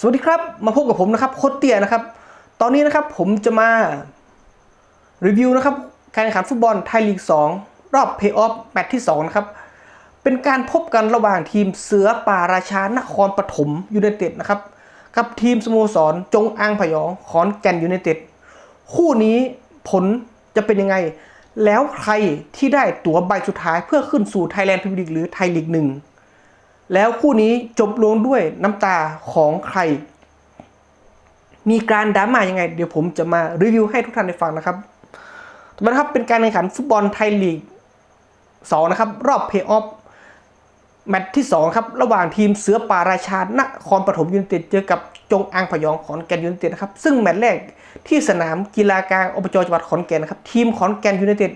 สวัสดีครับ มาพบกับผมนะครับโคตเตียนะครับ ตอนนี้นะครับผมจะมารีวิวนะครับการแข่งขันฟุตบอลไทยลีก 2 รอบเพย์ออฟแมตช์ที่2นะครับ เป็นการพบกันระหว่างทีมเสือป่าราชานครปฐมยูไนเต็ดนะครับ กับทีมสโมสรจงอางพยองขอนแก่นยูไนเต็ดคู่นี้ผลจะเป็นยังไง แล้วใครที่ได้ตั๋วใบสุดท้ายเพื่อขึ้นสู่ไทยแลนด์พรีเมียร์ลีกหรือไทยลีกหนึ่ง แล้วคู่นี้จบลงด้วยน้ำตาของใคร มีการดราม่ายังไง เดี๋ยวผมจะมารีวิวให้ทุกท่านได้ฟังนะครับต่อมานครับเป็นการแข่งขันฟุตบอลไทยลีก2นะครับ รอบเพย์ออฟแมตช์ที่ 2 ครับ ระหว่างทีมเสือป่าราชานครปฐมยูไนเต็ดเจอกับจงอางพยองขอนแก่นยูไนเต็ดนะครับ ซึ่งแมตช์แรกที่สนามกีฬากลางอบจจังหวัดขอนแก่นนะครับ ทีมขอนแก่นยูไนเต็ด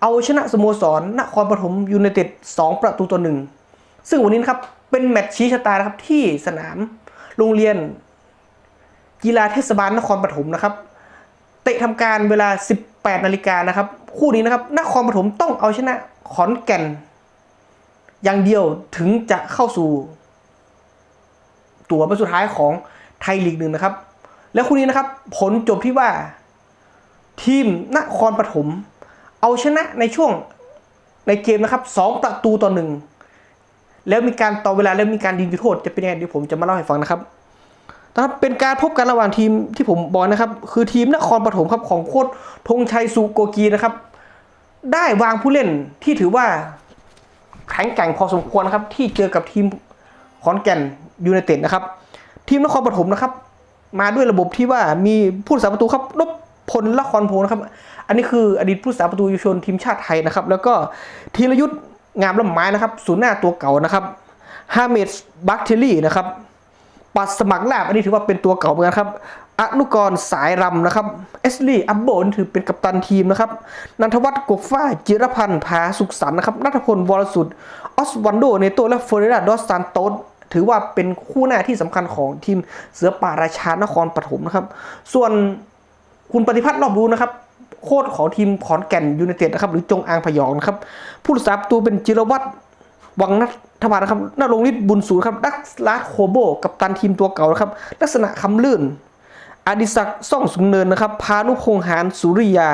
เอาชนะสโมสรนครปฐมยูไนเต็ด2 ประตูต่อหนึ่ง ซึ่งวันนี้นะครับเป็นแมตช์ชี้ชะตานะครับที่สนามโรงเรียน กีฬาเทศบาลนครปฐมนะครับ เตะทำการเวลา 18นาฬิกานะครับ คู่นี้นะครับนครปฐมต้องเอาชนะขอนแก่น อย่างเดียวถึงจะเข้าสู่ ตั๋วใบสุดท้ายของไทยลีกหนึ่งนะครับ แล้วคู่นี้นะครับผลจบที่ว่า ทีมนครปฐมเอาชนะในช่วงในเกมนะครับสองประตูต่อหนึ่ง แล้วมีการต่อเวลาแล้วมีการยิงจุดโทษจะเป็นยังไงเดี๋ยวผมจะมาเล่าให้ฟังนะครับนะครับเป็นการพบกันระหว่างทีมที่ผมบอกนะครับ คือทีมนครปฐมครับของโค้ชธงชัยสุโกกีนะครับ ได้วางผู้เล่นที่ถือว่าแข็งแกร่งพอสมควรนะครับ ที่เจอกับทีมขอนแก่นยูไนเต็ดนะครับ ทีมนครปฐมนะครับ มาด้วยระบบที่ว่ามีผู้รักษาประตูครับนพพลละครโพนะครับ อันนี้คืออดีตผู้รักษาประตูยาวชนทีมชาติไทยนะครับ แล้วก็ธีรยุทธ์ งามลำไม้นะครับศูนย์หน้าตัวเก่านะครับฮาเมดบัคเทลี่นะครับปัดสมัครแลบอันนี้ถือว่าเป็นตัวเก่าเหมือนกันครับอนุกรสายรำนะครับเอสลี่อับโบนถือเป็นกัปตันทีมนะครับนันทวัฒน์กบฟ้ายจิรพันธ์ผาสุขสันต์นะครับนัทพลวรสุดออสวันโดเนโตและเฟอร์เรราดอสซานโตสถือว่าเป็นคู่หน้าที่สำคัญของทีมเสือป่าราชานครปฐมนะครับ ส่วนคุณปฏิพัฒน์รอบรู้นะครับ โค้ชของทีมขอนแก่นยูไนเต็ดนะครับ หรือจงอางพยองนะครับผู้รักษาประตูเป็นจิรวัตรวังนัทพันนะครับนรงฤทธิ์บุญสูงครับดักลาดโคโบ กับตันทีมตัวเก่านะครับ ลักษณะคำลื่น อดิศักดิ์ซ่องสุงเนินนะครับ พานุพงษ์หานสุริยา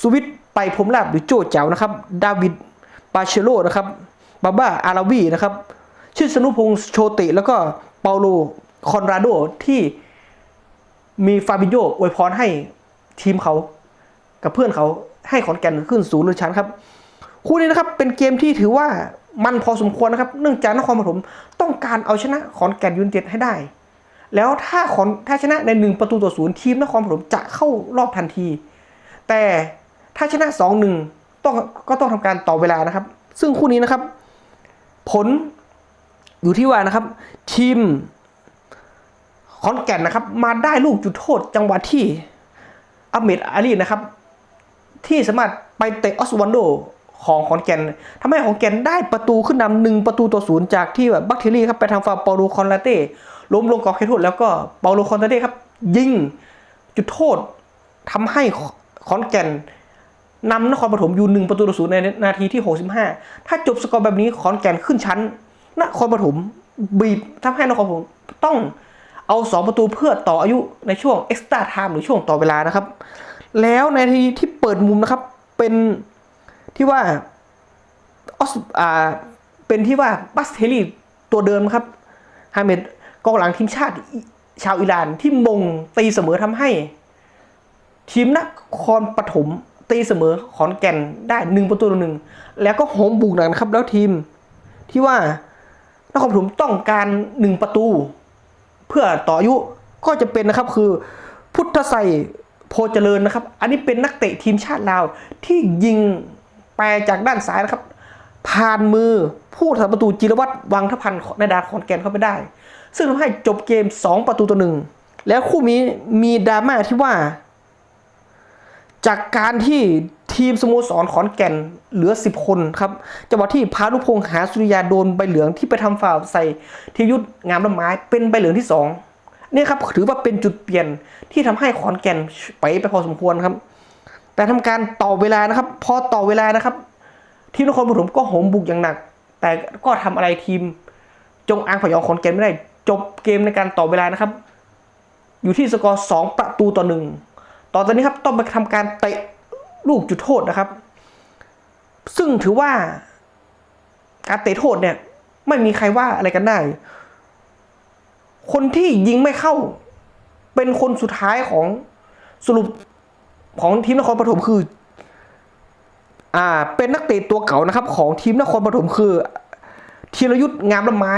สุวิทย์ไปพรมลาบหรือโจเจ๋วนะครับ ดาวิดปาเชโลนะครับ บาบ้าอาราวีนะครับ ชื่อสนุพงษ์โชติ แล้วก็เปาโล คอนราโดที่มีฟาบิโยอวยพรให้ทีมเขา กับเพื่อนเขาให้ขอนแก่นขึ้นสู่เรือชั้นครับ คู่นี้นะครับเป็นเกมที่ถือว่ามันพอสมควรนะครับ เนื่องจากนครปฐมต้องการเอาชนะขอนแก่นยูนเต็ดให้ได้ แล้วถ้าขอนถ้าชนะในหนึ่งประตูต่อศูนย์ทีมนครปฐมจะเข้ารอบทันที แต่ถ้าชนะสองหนึ่งต้องก็ต้องทำการต่อเวลานะครับ ซึ่งคู่นี้นะครับ ผลอยู่ที่ว่านะครับ ทีมขอนแก่นนะครับ มาได้ลูกจุดโทษจังหวะที่อัมเมดอาลีนะครับ ที่สามารถไปเตะออสวันโดของขอนแก่นทำให้ขอนแก่นได้ประตูขึ้นนำหนึ่งประตูต่อศูนย์จากที่แบบบัคเทรี่ครับไปทางฝั่งเปาโลคอนลาเต้ล้มลงกรอบเขตโทษแล้วก็เปาโลคอนลาเต้ครับ ยิงจุดโทษทำให้ขอนแก่นนำนครปฐมอยู่หนึ่งประตูต่อศูนย์ในนาทีที่ 65 ถ้าจบสกอร์แบบนี้ขอนแก่นขึ้นชั้น นครปฐมบีบทำให้นครปฐมต้องเอาสองประตูเพื่อต่ออายุในช่วงเอ็กซ์ตร้าไทม์หรือช่วงต่อเวลานะครับ แล้วในทีที่เปิดมุมนะครับ เป็นที่ว่าออสอ่าเป็นที่ว่าบัสเทลีตัวเดิมครับฮาเมดกองหลังทีมชาติชาวอิหร่านที่มงตีเสมอทำให้ ทีมนครปฐมตีเสมอขอนแก่นได้หนึ่งประตูต่อหนึ่งแล้วก็โหมบุกหนักนะครับ แล้วทีมที่ว่านครปฐมต้องการหนึ่งประตู เพื่อต่ออายุก็จะเป็นนะครับคือพุทธไส โพเจริญนะครับ อันนี้เป็นนักเตะทีมชาติลาว ที่ยิงไปจากด้านซ้ายนะครับผ่านมือผู้ทำประตูจิรวัตรวังทพันธ์ในดาขอนแก่นเข้าไปได้ ซึ่งทำให้จบเกม 2 ประตูต่อหนึ่งแล้วคู่นี้มีดราม่าที่ว่า จากการที่ทีมสโมสรขอนแก่นเหลือ 10 คนครับจังหวะที่พานุพงษ์หาสุริยาโดนใบเหลืองที่ไปทำฝ่าใส่ทียุทธงามลำไม้เป็นใบเหลืองที่ 2 นี่ครับถือว่าเป็นจุดเปลี่ยนที่ทำให้ขอนแก่นไปไปพอสมควรครับ แต่ทำการต่อเวลานะครับ พอต่อเวลานะครับ ทีมนครปฐมก็โหมบุกอย่างหนัก แต่ก็ทำอะไรทีม จงอางพยองขอนแก่นไม่ได้ จบเกมในการต่อเวลานะครับ อยู่ที่สกอร์สองประตูต่อหนึ่งต่อตอนนี้ครับต้องไปทำการเตะลูกจุดโทษนะครับ ซึ่งถือว่าการเตะโทษเนี่ยไม่มีใครว่าอะไรกันได้ คนที่ยิงไม่เข้า เป็นคนสุดท้ายของสรุปของทีมนครปฐมคือ อ่า เป็นนักเตะตัวเก่านะครับ ของทีมนครปฐมคือธีรยุทธงามละไม้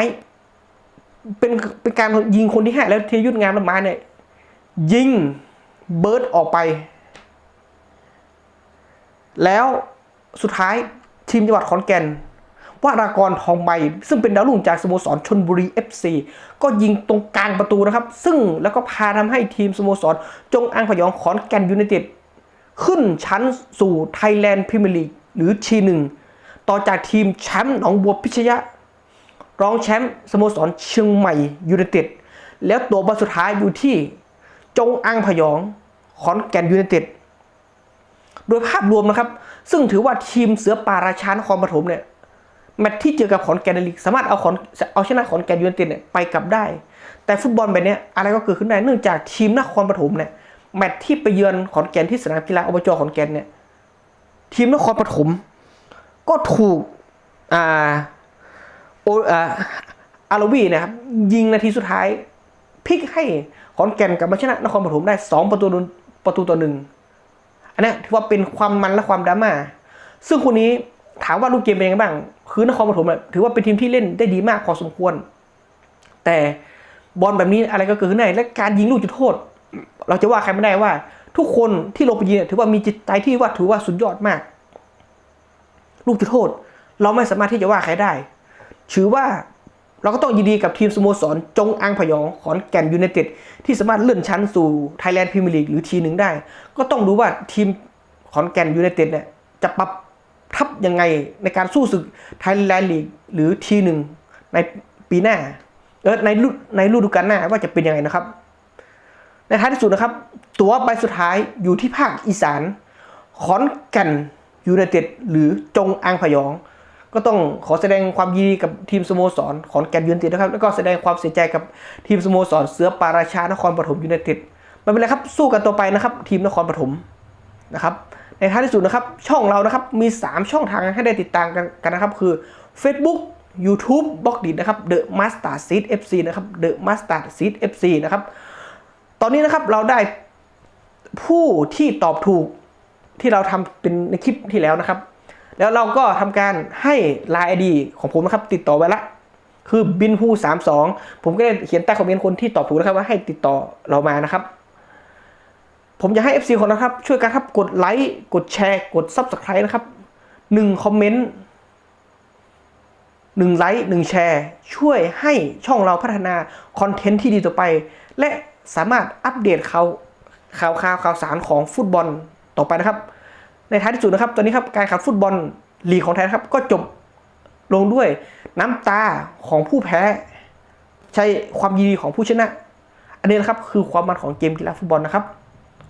เป็นเป็นการยิงคนที่ห้าแล้วธีรยุทธงามละไม้เนี่ยยิงเบิร์ดออกไป แล้วสุดท้ายทีมจังหวัดขอนแก่น วรากรทองใบ ซึ่งเป็นดาวรุ่งจากสโมสรชนบุรี FC ก็ยิงตรงกลางประตูนะครับ ซึ่งแล้วก็พาทำให้ทีมสโมสร จงอังพยองขอนแก่นยูไนเต็ดขึ้นชั้นสู่ไทยแลนด์พรีเมียร์ลีกหรือทีหนึ่งต่อจากทีมแชมป์หนองบัวพิชยะ รองแชมป์สโมสรเชียงใหม่ยูไนเต็ดแล้วตัวบอลสุดท้ายอยู่ที่จงอังพยองขอนแก่นยูไนเต็ดโดยภาพรวมนะครับ ซึ่งถือว่าทีมเสือป่าราชานครปฐมเนี่ย แมตช์ที่เจอกับขอนแก่นลีกสามารถเอาขอนเอาชนะขอนแก่นยูไนเต็ดเนี่ยไปกลับได้ แต่ฟุตบอลแบบนี้อะไรก็เกิดขึ้นได้เนื่องจากทีมนครปฐมเนี่ยแมตช์ที่ไปเยือนขอนแก่นที่สนามกีฬาอบจขอนแก่นเนี่ยทีมนครปฐมก็ถูกอ่าโออ่าอาราวีนะครับยิงนาทีสุดท้ายพลิกให้ขอนแก่นกลับมาชนะนครปฐมได้สองประตูประตูต่อหนึ่งอันนี้ถือว่าเป็นความมันและความดราม่าซึ่งคู่นี้ถามว่าลูกเกมเป็นยังไงบ้าง คือนครปฐมถือว่าเป็นทีมที่เล่นได้ดีมากพอสมควร แต่บอลแบบนี้อะไรก็เกิดขึ้นได้และการยิงลูกจุดโทษ เราจะว่าใครไม่ได้ว่า ทุกคนที่ลงไปยิงเนี่ยถือว่ามีจิตใจที่ว่าถือว่าสุดยอดมาก ลูกจุดโทษ เราไม่สามารถที่จะว่าใครได้ ถือว่าเราก็ต้องยินดีกับทีมสโมสรจงอังพยองขอนแก่นยูไนเต็ดที่สามารถเลื่อนชั้นสู่ไทยแลนด์พรีเมียร์ลีกหรือทีหนึ่งได้ ก็ต้องดูว่าทีมขอนแก่นยูไนเต็ดเนี่ยจะปรับ ทับยังไงในการสู้ศึกไทยแลนด์ลีกหรือทีหนึ่งในปีหน้าเออในฤในฤดูกาลหน้าว่าจะเป็นยังไงนะครับ ในท้ายที่สุดนะครับ ตัวใบสุดท้ายอยู่ที่ภาคอีสาน ขอนแก่นยูไนเต็ดหรือจงอังพยอง ก็ต้องขอแสดงความยินดีกับทีมสโมสรขอนแก่นยูไนเต็ดนะครับ แล้วก็แสดงความเสียใจกับทีมสโมสรเสือปาราชานครปฐมยูไนเต็ดไม่เป็นไรครับสู้กันต่อไปนะครับ ทีมนครปฐมนะครับ ในท้ายที่สุดนะครับช่องเรานะครับมี 3 ช่องทางให้ได้ติดตามกันนะครับ คือ Facebook YouTube บล็อกดินะครับ The Master Seed FC นะครับ The Master Seed FC นะครับ ตอนนี้นะครับเราได้ผู้ที่ตอบถูกที่เราทำเป็นในคลิปที่แล้วนะครับ แล้วเราก็ทำการให้ไลน์ไอดีของผมนะครับ ติดต่อไว้ละ คือบินฮูสามสองผมก็ได้เขียนใต้คอมเมนต์คนที่ตอบถูกนะครับว่าให้ติดต่อเรามานะครับ ผมจะให้ FC คนนะครับ ช่วยกันครับ กดไลค์ กดแชร์ กด Subscribe นะครับหนึ่งคอมเมนต์หนึ่งไลค์หนึ่งแชร์ ช่วยให้ช่องเราพัฒนาคอนเทนต์ที่ดีต่อไป และสามารถอัปเดตข่าวข่าวข่าวข่าวสารของฟุตบอลต่อไปนะครับ ในท้ายที่สุดนะครับ ตอนนี้ครับการแข่งขันฟุตบอลลีกของไทยนะครับก็จบลงด้วยน้ำตาของผู้แพ้ ใช่ความยินดีของผู้ชนะ อันนี้นะครับคือความมันของเกมกีฬาฟุตบอลนะครับ